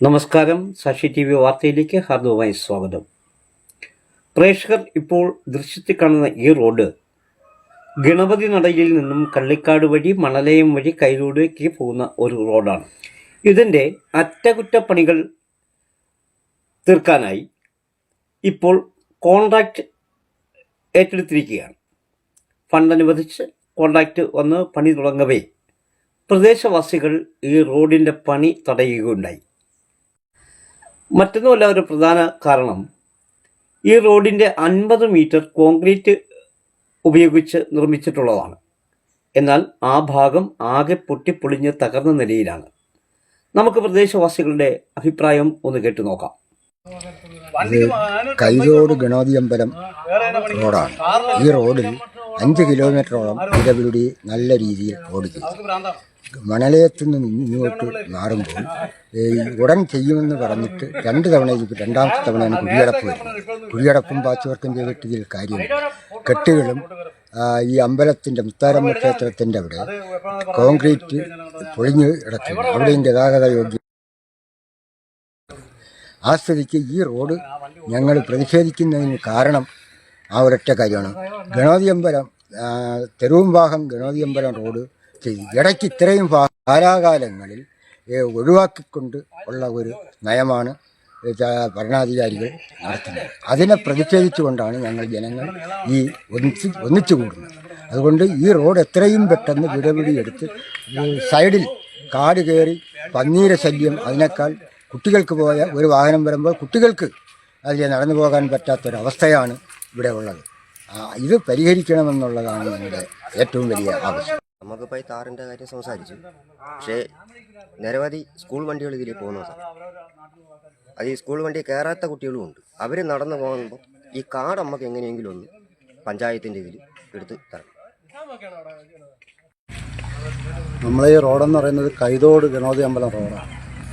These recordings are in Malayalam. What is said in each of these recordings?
നമസ്കാരം. സാക്ഷി ടി വി വാർത്തയിലേക്ക് ഹാർദവമായി സ്വാഗതം. പ്രേക്ഷകർ ഇപ്പോൾ ദൃശ്യത്തിൽ കാണുന്ന ഈ റോഡ് ഗണപതി നടയിൽ നിന്നും കള്ളിക്കാട് വഴി മണലയം വഴി കൈരൂടേക്ക് പോകുന്ന ഒരു റോഡാണ്. ഇതിന്റെ അറ്റകുറ്റപ്പണികൾ തീർക്കാനായി ഇപ്പോൾ കോൺട്രാക്റ്റ് ഏറ്റെടുത്തിരിക്കുകയാണ്. ഫണ്ട് അനുവദിച്ച് കോൺട്രാക്റ്റ് വന്ന് പണി തുടങ്ങവേ പ്രദേശവാസികൾ ഈ റോഡിന്റെ പണി തടയുകയുണ്ടായി. മറ്റൊന്നുമല്ല ഒരു പ്രധാന കാരണം. ഈ റോഡിന്റെ അൻപത് മീറ്റർ കോൺക്രീറ്റ് ഉപയോഗിച്ച് നിർമ്മിച്ചിട്ടുള്ളതാണ്. എന്നാൽ ആ ഭാഗം ആകെ പൊട്ടിപ്പൊളിഞ്ഞ് തകർന്ന നിലയിലാണ്. നമുക്ക് പ്രദേശവാസികളുടെ അഭിപ്രായം ഒന്ന് കേട്ടു നോക്കാം. കൈതോട് ഗണപതിയമ്പലം റോഡാണ്. ഈ റോഡിൽ അഞ്ച് കിലോമീറ്ററോളം ഇടപെടി നല്ല രീതിയിൽ ചെയ്തു. മണലയത്തു നിന്ന് ഇങ്ങോട്ട് മാറുമ്പോൾ ഉടൻ ചെയ്യുമെന്ന് പറഞ്ഞിട്ട് രണ്ട് തവണ രണ്ടാമത്തെ തവണയാണ് കുടിയടപ്പ് വരുന്നത്. കുടിയടപ്പും പാച്ചുവർക്കും ചെയ്തിട്ട് ഇതിൽ കാര്യമില്ല കെട്ടുകളും ഈ അമ്പലത്തിന്റെ മുത്താരമ്മ ക്ഷേത്രത്തിന്റെ അവിടെ കോൺക്രീറ്റ് പൊളിഞ്ഞ് കിടക്കുന്നു. അവിടെയും ഗതാഗത യോഗ്യം ആ സ്ഥിതിക്ക് ഈ റോഡ് ഞങ്ങൾ പ്രതിഷേധിക്കുന്നതിന് കാരണം ആ ഒരൊറ്റ കാര്യമാണ്. ഗണപതിയമ്പലം ആ, തെരുവുംഭാഗം ഗണോതിയമ്പലം റോഡ് ചെയ്തു. ഇടയ്ക്ക് ഇത്രയും കാലാകാലങ്ങളിൽ ഒഴിവാക്കിക്കൊണ്ട് ഉള്ള ഒരു നയമാണ് ഭരണാധികാരികൾ നടത്തുന്നത്. അതിനെ പ്രതിഷേധിച്ചുകൊണ്ടാണ് ഞങ്ങൾ ജനങ്ങൾ ഈ ഒന്നിച്ച് ഒന്നിച്ചു കൂടുന്നത്. അതുകൊണ്ട് ഈ റോഡ് എത്രയും പെട്ടെന്ന് വിടപിടിയെടുത്ത് സൈഡിൽ കാട് കയറി പന്നീര ശല്യം അതിനേക്കാൾ കുട്ടികൾക്ക് പോയ ഒരു വാഹനം വരുമ്പോൾ കുട്ടികൾക്ക് അതിൽ നടന്നു പോകാൻ പറ്റാത്തൊരവസ്ഥയാണ് ഇവിടെ ഉള്ളത്. ഇത് പരിഹരിക്കണമെന്നുള്ളതാണ് ഞങ്ങളുടെ ഏറ്റവും വലിയ ആവശ്യം. നമുക്കിപ്പോൾ ഈ താറിന്റെ കാര്യം സംസാരിച്ചു. പക്ഷേ നിരവധി സ്കൂൾ വണ്ടികൾ ഇതിൽ പോകുന്നു സാർ അത് ഈ സ്കൂൾ വണ്ടി കയറാത്ത കുട്ടികളും ഉണ്ട്. അവർ നടന്നു പോകുമ്പോൾ ഈ കാർഡ് നമുക്ക് എങ്ങനെയെങ്കിലും ഒന്ന് പഞ്ചായത്തിന്റെ ഇതിൽ എടുത്ത് തരണം. നമ്മളെ ഈ റോഡെന്ന് പറയുന്നത് കൈതോട് ഗണോദി അമ്പലം റോഡാണ്.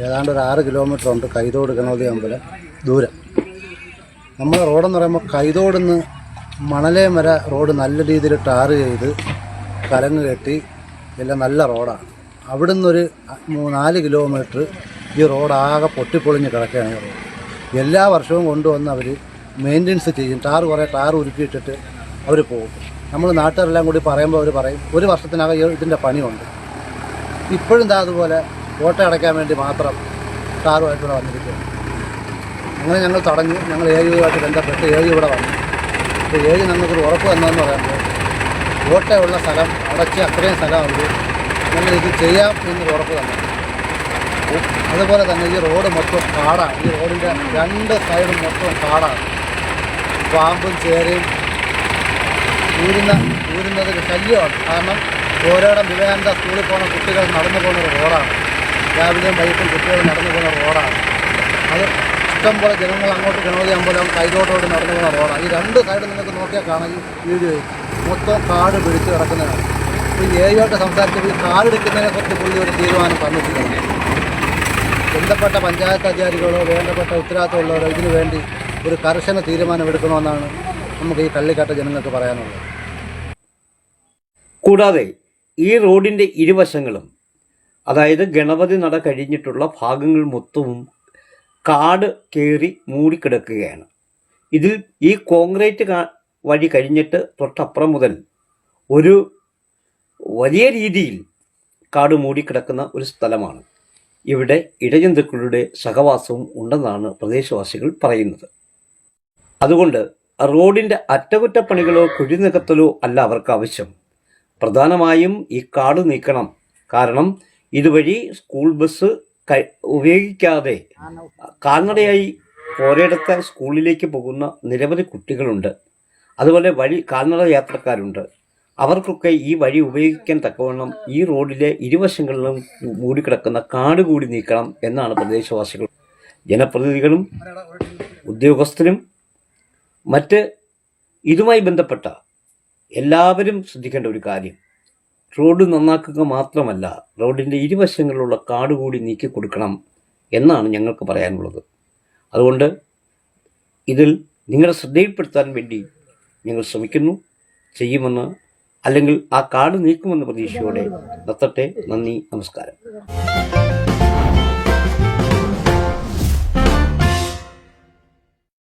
ഏതാണ്ട് ഒരു ആറ് കിലോമീറ്റർ ഉണ്ട് കൈതോട് ഗണോദി അമ്പലം ദൂരം. നമ്മളെ റോഡെന്ന് പറയുമ്പോൾ കൈതോട് നിന്ന് മണലേം റോഡ് നല്ല രീതിയിൽ ടാർ ചെയ്ത് കലങ്ങ് കെട്ടി എല്ലാം നല്ല റോഡാണ്. അവിടെ നിന്നൊരു നാല് കിലോമീറ്റർ ഈ റോഡാകെ പൊട്ടിപ്പൊളിഞ്ഞ് കിടക്കുകയാണ് ഈ റോഡ്. എല്ലാ വർഷവും കൊണ്ടുവന്ന് അവർ മെയിന്റെനൻസ് ചെയ്യും. ടാർ കുറേ ടാർ ഉരുക്കിയിട്ടിട്ട് അവർ പോകും. നമ്മൾ നാട്ടുകാരെല്ലാം കൂടി പറയുമ്പോൾ അവർ പറയും ഒരു വർഷത്തിനകം ഇതിന്റെ പണിയുണ്ട്. ഇപ്പോഴും ഇതാ അതുപോലെ ഓട്ട അടയ്ക്കാൻ വേണ്ടി മാത്രം ടാറുമായിട്ട് ഇവിടെ വന്നിരിക്കുകയാണ്. അങ്ങനെ ഞങ്ങൾ തടഞ്ഞു ഞങ്ങൾ ഏരിയയുമായിട്ട് ബന്ധപ്പെട്ട് ഏഴ് ഇവിടെ വന്നു. അപ്പോൾ ഏഴ് നമുക്കൊരു ഉറപ്പ് തന്നതെന്ന് പറയുമ്പോൾ ഓട്ടയുള്ള സ്ഥലം അടച്ച് അത്രയും സ്ഥലമുണ്ട് ഞങ്ങൾ ഇത് ചെയ്യാം എന്നൊരു ഉറപ്പ് തന്നെ അതുപോലെ തന്നെ ഈ റോഡ് മൊത്തം കാടാണ് ഈ റോഡിന്റെ രണ്ട് സൈഡും മൊത്തം കാടാണ് പാമ്പും ചേരയും ഊരുന്ന ഊരുന്നത് ശല്യമാണ്. കാരണം ഓരോടം വിവേകാനന്ദ സ്കൂളിൽ പോകുന്ന കുട്ടികൾ നടന്നു പോകുന്ന ഒരു റോഡാണ്. രാവിലെയും വൈകിട്ടും കുട്ടികൾ നടന്നു പോകുന്ന റോഡാണ്. അത് ഇഷ്ടം പോലെ ജനങ്ങൾ അങ്ങോട്ട് ഗണപതി അമ്പലം കൈതോട്ടോട് നടന്നു പോകുന്ന റോഡാണ്. ഈ രണ്ട് സൈഡും നിങ്ങൾക്ക് നോക്കിയാൽ കാണാം ഈ വീഡിയോയിൽ മൊത്തം കാട് പിടിച്ച് കിടക്കുന്നതാണ്. ഇപ്പോൾ ഈ ഏഴുമായിട്ട് സംസാരിച്ചപ്പോൾ ഈ കാട് എടുക്കുന്നതിനെ കുറിച്ച് പുള്ളി ഒരു തീരുമാനം പറഞ്ഞിട്ടുണ്ട് ബന്ധപ്പെട്ട പഞ്ചായത്ത് അധികാരികളോ വേണ്ടപ്പെട്ട ഉത്തരവാദിത്തമുള്ളവരോ ഇതിനു വേണ്ടി ഒരു കർശന തീരുമാനമെടുക്കണമെന്നാണ് നമുക്ക് ഈ കള്ളിക്കാട്ട ജനങ്ങൾക്ക് പറയാനുള്ളത്. കൂടാതെ ഈ റോഡിന്റെ ഇരുവശങ്ങളും അതായത് ഗണപതി നട കഴിഞ്ഞിട്ടുള്ള ഭാഗങ്ങൾ മൊത്തവും കാട് കയറി മൂടിക്കിടക്കുകയാണ്. ഇതിൽ ഈ കോൺക്രീറ്റ് വഴി കഴിഞ്ഞിട്ട് തൊട്ടപ്പുറം മുതൽ ഒരു വലിയ രീതിയിൽ കാട് മൂടിക്കിടക്കുന്ന ഒരു സ്ഥലമാണ്. ഇവിടെ ഇടജന്തുക്കളുടെ സഹവാസവും ഉണ്ടെന്നാണ് പ്രദേശവാസികൾ പറയുന്നത്. അതുകൊണ്ട് റോഡിന്റെ അറ്റകുറ്റപ്പണികളോ കുഴിനികത്തലോ അല്ല അവർക്ക് ആവശ്യം. പ്രധാനമായും ഈ കാട് നീക്കണം. കാരണം ഇതുവഴി സ്കൂൾ ബസ് ഉപയോഗിക്കാതെ കാൽനടയായി പോരയിടത്തെ സ്കൂളിലേക്ക് പോകുന്ന നിരവധി കുട്ടികളുണ്ട്. അതുപോലെ വഴി കാൽനട യാത്രക്കാരുണ്ട്. അവർക്കൊക്കെ ഈ വഴി ഉപയോഗിക്കാൻ തക്കവണ്ണം ഈ റോഡിലെ ഇരുവശങ്ങളിലും മൂടിക്കിടക്കുന്ന കാട് കൂടി നീക്കണം എന്നാണ് പ്രദേശവാസികൾ. ജനപ്രതിനിധികളും ഉദ്യോഗസ്ഥരും മറ്റ് ഇതുമായി ബന്ധപ്പെട്ട എല്ലാവരും ശ്രദ്ധിക്കേണ്ട ഒരു കാര്യം. റോഡ് നന്നാക്കുക മാത്രമല്ല റോഡിന്റെ ഇരുവശങ്ങളിലുള്ള കാട് കൂടി നീക്കി കൊടുക്കണം എന്നാണ് ഞങ്ങൾക്ക് പറയാനുള്ളത്. അതുകൊണ്ട് ഇതിൽ നിങ്ങളെ ശ്രദ്ധയിൽപ്പെടുത്താൻ വേണ്ടി ഞങ്ങൾ ശ്രമിക്കുന്നു. ചെയ്യുമെന്ന് അല്ലെങ്കിൽ ആ കാട് നീക്കുമെന്ന പ്രതീക്ഷയോടെ നിർത്തട്ടെ. നന്ദി നമസ്കാരം.